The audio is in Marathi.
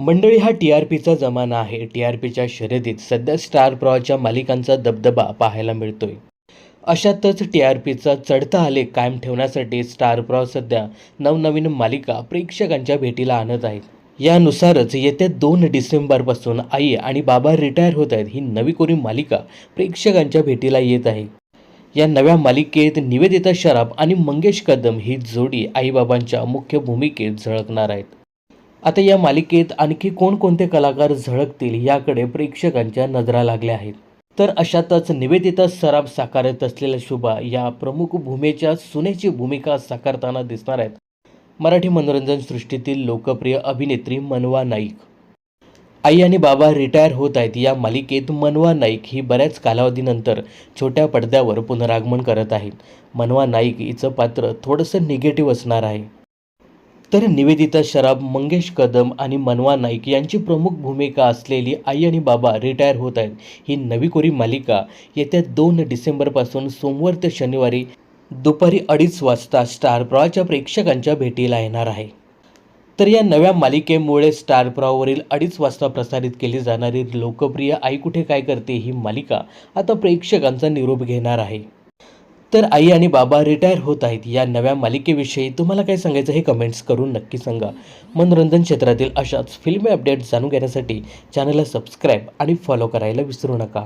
मंडळी हा टी आर पीचा जमाना आहे. टी आर पीच्या शर्यतीत सध्या स्टार प्रवाहच्या मालिकांचा दबदबा पाहायला मिळतोय. अशातच टी आर पीचा चढता आलेख कायम ठेवण्यासाठी स्टार प्रवाह सध्या नवनवीन मालिका प्रेक्षकांच्या भेटीला आणत आहेत. यानुसारच येत्या दोन डिसेंबरपासून आई आणि बाबा रिटायर होत आहेत ही नवी कोरी मालिका प्रेक्षकांच्या भेटीला येत आहे. या नव्या मालिकेत निवेदिता शराफ आणि मंगेश कदम ही जोडी आईबाबांच्या मुख्य भूमिकेत झळकणार आहेत. आता या मालिकेत आणखी कोणकोणते कलाकार झळकतील याकडे प्रेक्षकांच्या नजरा लागल्या आहेत. तर अशातच निवेदिता सराफ साकारत असलेल्या शुभा या प्रमुख भूमिकेच्या सुनेची भूमिका साकारताना दिसणार आहेत. मराठी मनोरंजन सृष्टीतील लोकप्रिय अभिनेत्री मनवा नाईक. आई आणि बाबा रिटायर होत आहेत. या मालिकेत मनवा नाईक ही बऱ्याच कालावधीनंतर छोट्या पडद्यावर पुनरागमन करत आहेत. मनवा नाईक हिचं पात्र थोडंसं निगेटिव्ह असणार आहे. तर निवेदिता शराब मंगेश कदम आणि मनवा नाईक यांची प्रमुख भूमिका असलेली आई आणि बाबा रिटायर होत आहेत. ही नवी कोरी मालिका येत्या दोन डिसेंबरपासून सोमवार ते शनिवारी दुपारी अडीच वाजता स्टार प्रवाहाच्या प्रेक्षकांच्या भेटीला येणार आहे. तर या नव्या मालिकेमुळे स्टार प्रवाहावरील अडीच वाजता प्रसारित केली जाणारी लोकप्रिय आई कुठे काय करते ही मालिका आता प्रेक्षकांचा निरोप घेणार आहे. तर आई आणि बाबा रिटायर होत आहेत. या नव्या मालिकेविषयी तुम्हाला काय सांगायचं हे कमेंट्स करून नक्की सांगा. मनोरंजन क्षेत्रातील अशाच फिल्मी अपडेट्स जाणून घेण्यासाठी चॅनलला सबस्क्राईब आणि फॉलो करायला विसरू नका.